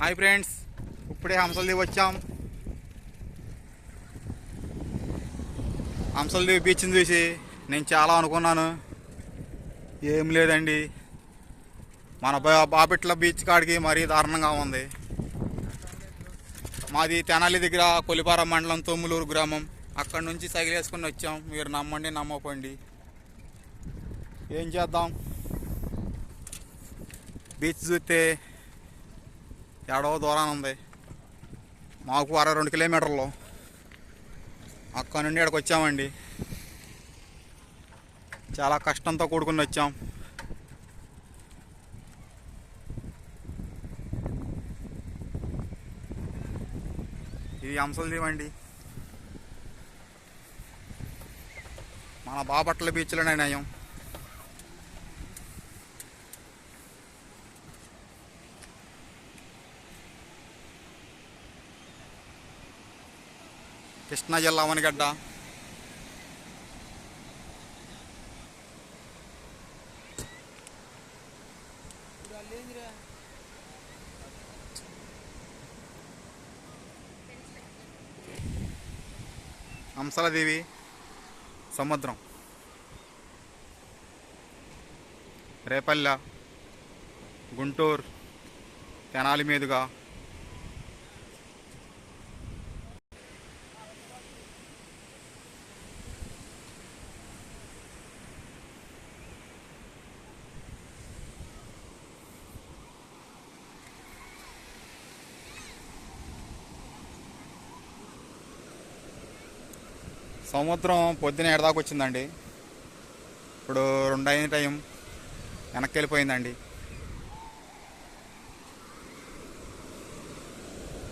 Hi friends ఇప్పుడే హంసల్దీవ్ వచ్చాం హంసల్దీవ్ బీచ్ని చూసి నేను చాలా అనుకున్నాను ఏం లేదండి మన బా- బీచ్ కాడికి మరీ దారుణంగా ఉంది మాది తెనాలి దగ్గర కొలిపార మండలం తొమ్ములూరు గ్రామం అక్కడి నుంచి సగిలేసుకుని వచ్చాం మీరు నమ్మండి నమ్మకండి ఏం చేద్దాం బీచ్ చూస్తే ఏడవ దూరాన ఉంది. మాకు అరవై రెండు కిలోమీటర్లు. అక్కడ నుండి ఇక్కడికి వచ్చామండి. చాలా కష్టంతో కూడుకుని వచ్చాం. ఇది అంశలదీవ్ అండి మన బాపట్ల బీచ్లోనే నయం. కృష్ణా జిల్లా వనగడ్డ. హంసలదేవి సముద్రం. రేపల్లె గుంటూరు తెనాలి మీదుగా. సముద్రం పొద్దున ఎడదాకా వచ్చిందండి. ఇప్పుడు రెండైన టైం వెనక్కి వెళ్ళిపోయిందండి.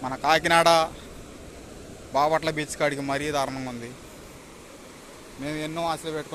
మన కాకినాడ బాపట్ల బీచ్ కాడికి మరీ దారుణంగా ఉంది. మేము ఎన్నో ఆశలు పెట్టుకున్నాం.